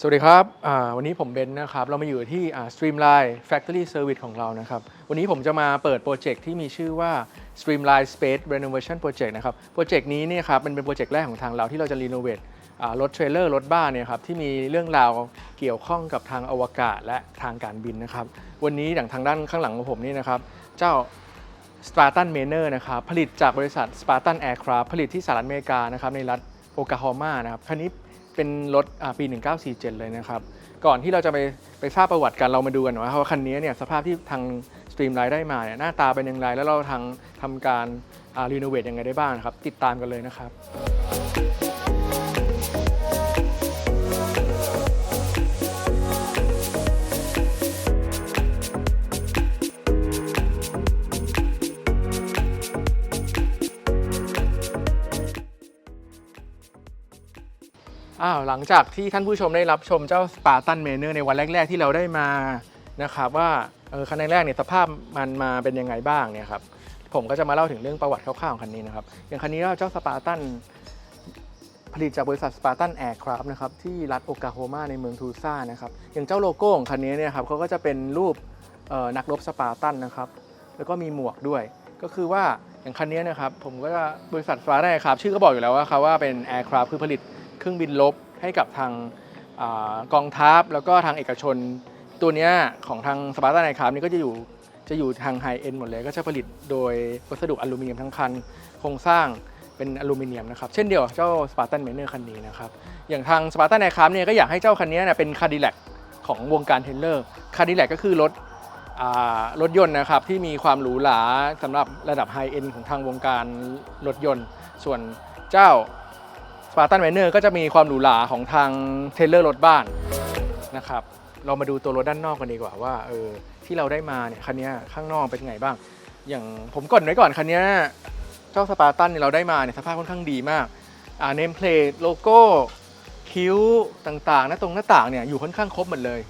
สวัสดีครับ วันนี้ผมเบนนะครับ เรามาอยู่ที่ Streamline Factory Service ของเรานะครับ วันนี้ผมจะมาเปิดโปรเจกต์ที่มีชื่อว่า Streamline Space Renovation Project นะครับ โปรเจกต์นี้เนี่ยครับมันเป็นโปรเจกต์แรกของทางเราที่เราจะรีโนเวทรถเทรลเลอร์รถบ้านเนี่ยครับที่มีเรื่องราวเกี่ยวข้องกับทางอวกาศและทางการบินนะครับ วันนี้อย่างทางด้านข้างหลังของผมนี่นะครับ เจ้า Spartan Manor นะครับผลิตจากบริษัท Spartan Aircraft ผลิตที่สหรัฐอเมริกานะครับในรัฐโอกลาโฮมานะครับคันนี้เป็นรถปี 1947 เลยนะครับ ก่อนที่เราจะไปไปทราบประวัติกันเรามาดูกันว่าว่าคันนี้เนี่ยสภาพที่ทางสตรีมไลน์ได้มาเนี่ยหน้าตาเป็นอย่างไร แล้วเราทางทำการรีโนเวทยังไงได้บ้างครับ ติดตามกันเลยนะครับ อ้าวหลังจากที่ท่านผู้ชมได้รับชมเจ้า Spartan Manor ในวันแรก ๆ ที่เราได้มานะครับว่าเออคันแรกเนี่ยสภาพมันมาเป็นยังไงบ้างเนี่ยครับผมก็จะมาเล่าถึงเรื่องประวัติคร่าวๆของคันนี้นะครับอย่างคันนี้เราเจ้า Spartan ผลิตจากบริษัท Spartan Aircraft นะครับที่รัฐโอกลาโฮมาในเมืองทูซ่านะครับอย่างเจ้าโลโก้ของคันนี้เนี่ยครับเขาก็จะเป็นรูปนักรบสปาร์ตันนะครับแล้วก็มีหมวกด้วย ก็คือว่าอย่างคันนี้นะครับผมก็จะบริษัท Spartan Aircraft ชื่อก็บอกอยู่แล้วว่าเขาว่าเป็น Aircraft คือผลิต เครื่องบินลบให้กับทางอกองทัพแล้วก็ทางเอกชน ตัวนี้ของทางสปาร์ตันไนคามนี่ก็จะอยู่จะอยู่ทางไฮเอ็นหมดเลย ก็จะผลิตโดยวัสดุอลูมิเนียมทั้งคัน โครงสร้างเป็นอลูมิเนียมนะครับ เช่นเดียวกับเจ้าสปาร์ตันเมเนอร์คันนี้นะครับ อย่างทางสปาร์ตันไนคามเนี่ยก็อยากให้เจ้าคันนี้เนี่ยเป็นคาดิแลกของวงการเทรลเลอร์คาดิแลกก็คือรถอรถยนต์นะครับที่มีความหรูหราสำหรับระดับไฮเอ็นของทางวงการรถยนต์ ส่วนเจ้า สปาร์ตันแมนเนอร์ก็จะมีความหรูหราของทางเทเลอร์รถบ้านนะครับ เรามาดูตัวรถด้านนอกกันดีกว่าว่าเออที่เราได้มาเนี่ยคันนี้ข้างนอกเป็นไงบ้าง อย่างผมก่อนไว้ก่อนคันนี้เจ้าสปาร์ตันเนี่ยเราได้มาเนี่ยสภาพค่อนข้างดีมากอ่าเนมเพลทโลโก้คิ้วต่างๆหน้าตรงหน้าต่างเนี่ยอยู่ค่อนข้างครบหมดเลย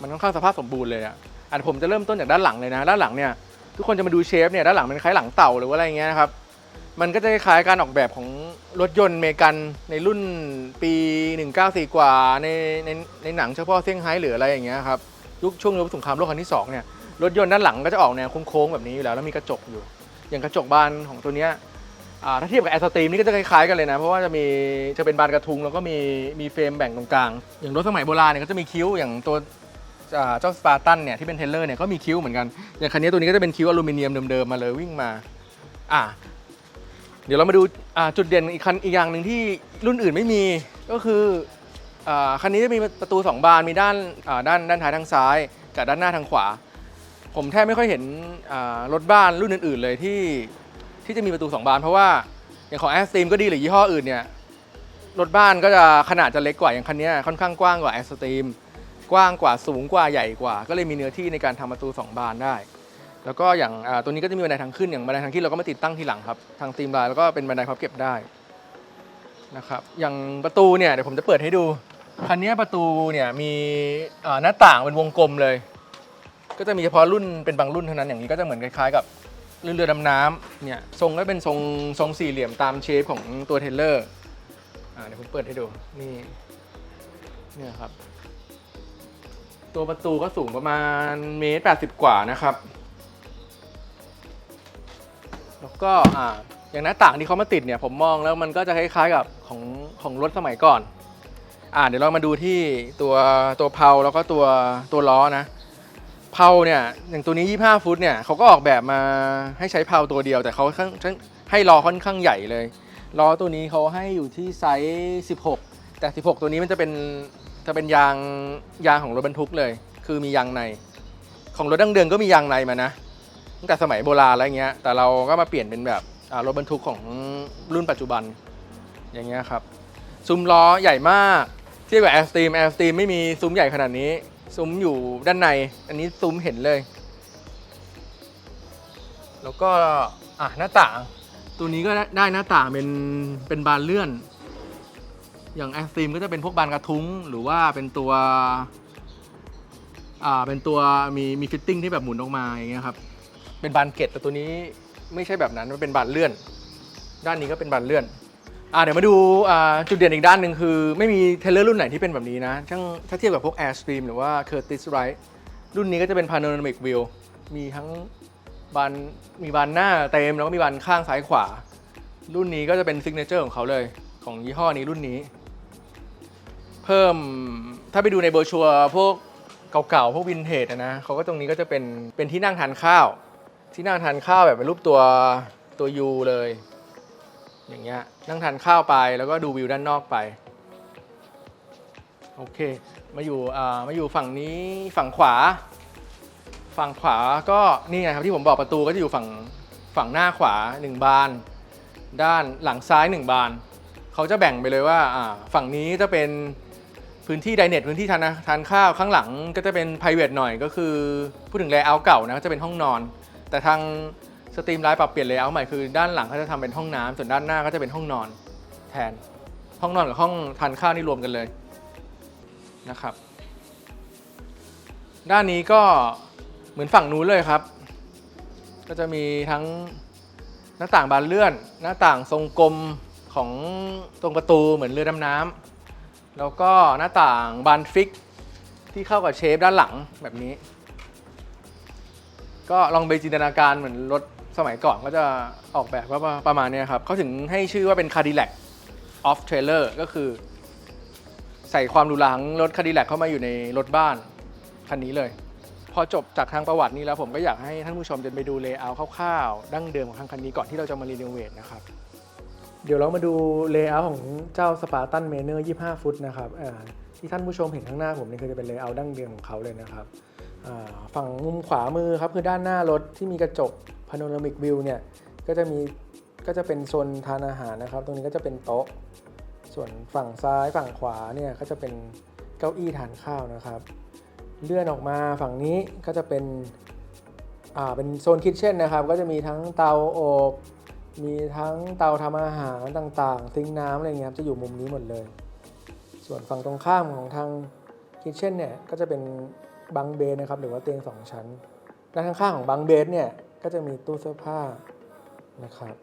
มันค่อนข้างสภาพสมบูรณ์เลยอะอะผมจะเริ่มต้นจากด้านหลังเลยนะ ด้านหลังเนี่ยทุกคนจะมาดูเชฟเนี่ยด้านหลังมันคล้ายหลังเต่าหรือว่าอะไรเงี้ยนะครับ มันก็จะคล้ายการออกแบบของรถยนต์เมกันในรุ่นปี 194 กว่าในในในหนังเฉพาะเซี่ยงไฮ้หรืออะไรอย่างเงี้ยครับยุคช่วงยุคสงครามโลกครั้งที่2เนี่ยรถยนต์ด้านหลังก็จะออกแนวโค้งๆแบบนี้อยู่แล้วแล้วมีกระจกอยู่ อย่างกระจกบานของตัวเนี้ยอ่าถ้าเทียบกับแอสตรีมนี่ก็จะคล้ายๆกันเลยนะ เพราะว่าจะมีจะเป็นบานกระทุงแล้วก็มีมีเฟรมแบ่งตรงกลาง อย่างรถสมัยโบราณเนี่ยก็จะมีคิ้วอย่างตัวอ่าเจ้าสปาร์ตันเนี่ยที่เป็นเทรลเลอร์เนี่ยก็มีคิ้วเหมือนกันอย่างคันนี้ตัวนี้ก็จะเป็นคิ้วอลูมิเนียมเดิมๆมาเลยวิ่งมาอ่า เดี๋ยวเรามาดูจุดเด่นอีกคันอีกอย่างหนึ่งที่รุ่นอื่นไม่มีก็คืออคันนี้จะมีประตู 2 บานมีด้านด้านด้านท้ายทางซ้ายกับด้านหน้าทางขวา ผมแทบไม่ค่อยเห็นรถบ้านรุ่นอื่น ๆ เลยที่ที่จะมีประตู 2 บาน เพราะว่าอย่างของแอสตีมก็ดีหรือยี่ห้ออื่นเนี่ยรถบ้านก็จะขนาดจะเล็กกว่าอย่างคันนี้ค่อนข้างกว้างกว่าแอสตีมกว้างกว่าสูงกว่าใหญ่กว่า ก็เลยมีเนื้อที่ในการทำประตู 2 บานได้ แล้วก็อย่างตัวนี้ก็จะมีบันไดทางขึ้นอย่างบันไดทางขึ้นเราก็มาติดตั้งทีหลังครับ ทางตีมลายแล้วก็เป็นบันไดพับเก็บได้นะครับอย่างประตูเนี่ยเดี๋ยวผมจะเปิดให้ดูคันนี้ประตูเนี่ยมีหน้าต่างเป็นวงกลมเลย ก็จะมีเฉพาะรุ่นเป็นบางรุ่นเท่านั้นอย่างนี้ก็จะเหมือนคล้ายๆกับเรือเรือดำน้ำเนี่ยทรงก็เป็นทรงทรงสี่เหลี่ยมตามเชฟของตัวเทเลอร์เดี๋ยวผมเปิดให้ดูนี่เนี่ยครับ ตัวประตูก็สูงประมาณเมตรแปดสิบกว่านะครับ แล้วก็อ่าอย่างหน้าต่างที่เขามาติดเนี่ยผมมองแล้วมันก็จะคล้ายๆกับของของรถสมัยก่อน อ่าเดี๋ยวเรามาดูที่ตัวตัวเพลาแล้วก็ตัวตัวล้อนะเพลาเนี่ยอย่างตัวนี้ 25 ฟุตเนี่ยเขาก็ออกแบบมาให้ใช้เพลาตัวเดียว แต่เขาค่อนข้างให้ล้อค่อนข้างใหญ่เลยล้อตัวนี้เขาให้อยู่ที่ไซส์ 16 แต่ 16 ตัวนี้มันจะเป็นจะเป็นยางยางของรถบรรทุกเลย คือมียางใน ของรถดั้งเดิมก็มียางในมานะ ตั้งแต่สมัยโบราณอะไรเงี้ย แต่เราก็มาเปลี่ยนเป็นแบบรถบรรทุกของรุ่นปัจจุบัน อย่างเงี้ยครับ ซุ้มล้อใหญ่มากเทียบกับแอร์สตรีมแอร์สตรีมไม่มีซุ้มใหญ่ขนาดนี้ ซุ้มอยู่ด้านใน อันนี้ซุ้มเห็นเลย แล้วก็อะหน้าต่าง ตัวนี้ก็ได้หน้าต่างเป็นเป็นบานเลื่อน อย่างแอร์สตรีมก็จะเป็นพวกบานกระทุ้ง หรือว่าเป็นตัว อ่าเป็นตัวมีมีฟิตติ้งที่แบบหมุนออกมาอย่างเงี้ยครับ เป็นบานเกตแต่ตัวนี้ไม่ใช่แบบนั้นมันเป็นบานเลื่อน ด้านนี้ก็เป็นบานเลื่อนอ่าเดี๋ยวมาดูอ่าจุดเด่นอีกด้านหนึ่งคือ ไม่มีเทเลอร์รุ่นไหนที่เป็นแบบนี้นะทั้งถ้าเทียบกับพวก Airstream หรือว่า Curtis Wright รุ่นนี้ก็จะเป็น Panoramic View มีทั้งบานมีบานหน้าเต็มแล้วก็มีบานข้างซ้ายขวา รุ่นนี้ก็จะเป็นซิกเนเจอร์ของเขาเลย ของยี่ห้อนี้รุ่นนี้ เพิ่มถ้าไปดูในโบอร์ชัวร์พวกเก่าๆ พวกวินเทจนะเขาก็ตรงนี้ก็จะเป็นเป็นที่นั่งทานข้าว ที่นั่งทานข้าวแบบเป็นรูปตัวตัวยูเลย อย่างเงี้ยนั่งทานข้าวไปแล้วก็ดูวิวด้านนอกไป โอเค มาอยู่อ่ามาอยู่ฝั่งนี้ฝั่งขวา ฝั่งขวาก็นี่ไงครับที่ผมบอกประตูก็จะอยู่ฝั่งฝั่งหน้าขวา 1 บาน ด้านหลังซ้าย 1 บาน เขาจะแบ่งไปเลยว่าอ่าฝั่งนี้จะเป็นพื้นที่ไดเน็ตพื้นที่ทานอาทานข้าวข้างหลังก็จะเป็น p r i v a t หน่อยก็คือ พูดถึง layout เก่านะก็จะเป็นห้องนอน แต่ทางสตรีมไลน์ปรับเปลี่ยน layout ใหม่คือด้านหลังเขาจะทำเป็นห้องน้ำส่วนด้านหน้าก็จะเป็นห้องนอนแทน ห้องนอนกับห้องทานข้าวนี่รวมกันเลยนะครับ ด้านนี้ก็เหมือนฝั่งนู้นเลยครับ ก็จะมีทั้งหน้าต่างบานเลื่อน หน้าต่างทรงกลมของตรงประตูเหมือนเรือดำน้ำแล้วก็หน้าต่างบานฟิกที่เข้ากับเชฟด้านหลังแบบนี้ ก็ลองไปจินตนาการเหมือนรถสมัยก่อนก็จะออกแบบว่าประมาณนี้ครับเขาถึงให้ชื่อว่าเป็น Cadillac off trailer ก็คือ ใส่ความหรูหราของรถ Cadillac เข้ามาอยู่ในรถบ้านคันนี้เลย พอจบจากทางประวัตินี้แล้วผมก็อยากให้ท่านผู้ชมเดินไปดูเลเยอร์คร่าวๆ ดั้งเดิมของทางคันนี้ก่อนที่เราจะมารีโนเวทนะครับ เดี๋ยวเรามาดูเลเยอร์ของเจ้า Spartan Manor 25 ฟุตนะครับที่ท่านผู้ชมเห็นข้างหน้าผมนี่คือจะเป็นเลเยอร์ดั้งเดิมของเขาเลยนะครับ ฝั่งมุมขวามือครับคือด้านหน้ารถที่มีกระจก Panoramic View เนี่ยก็จะมีก็จะเป็นโซนทานอาหารนะครับ ตรงนี้ก็จะเป็นโต๊ะ ส่วนฝั่งซ้ายฝั่งขวาเนี่ยก็จะเป็นเก้าอี้ทานข้าวนะครับ เลื่อนออกมาฝั่งนี้ก็จะเป็นอ่าเป็นโซนคิทเช่นนะครับ ก็จะมีทั้งเตาอบ มีทั้งเตาทำอาหารต่างๆ ซิงน้ำอะไรเงี้ยครับจะอยู่มุมนี้หมดเลย ส่วนฝั่งตรงข้ามของทางคิทเช่นเนี่ยก็จะเป็น บังเบสนะครับหรือว่าเตียงสองชั้น ด้านข้างๆของบังเบสเนี่ยก็จะมีตู้เสื้อผ้านะครับ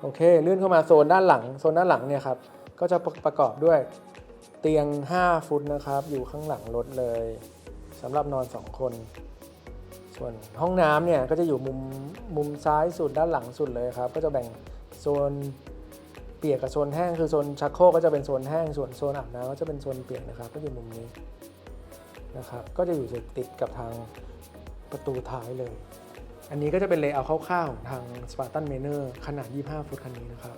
โอเคเลื่อนเข้ามาโซนด้านหลังโซนด้านหลังเนี่ยครับก็จะประกอบด้วยเตียง 5 ฟุตนะครับ อยู่ข้างหลังรถเลยสำหรับนอน 2 คน ส่วนห้องน้ำเนี่ยก็จะอยู่มุมมุมซ้ายสุดด้านหลังสุดเลยครับ ก็จะแบ่งโซนเปียกกับโซนแห้งคือโซนชักโครกก็จะเป็นโซนแห้งส่วนโซนอาบน้ำก็จะเป็นโซนเปียกนะครับ ก็อยู่มุมนี้ นะครับก็จะอยู่ติดกับทางประตูท้ายเลย อันนี้ก็จะเป็นเลเยอร์คร่าวๆของทาง Spartan Manor ขนาด 25 ฟุตคันนี้นะครับ